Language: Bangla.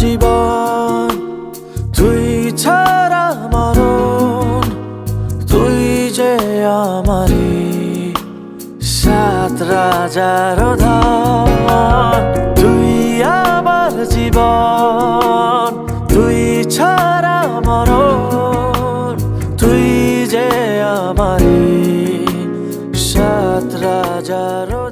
জীবন, তুই ছাড়া মরণ, তুই যে আমারি সাত রাজার ধন তুই আমার জীবন, তুই ছাড়া মরণ, তুই যে আমারি সাত রাজার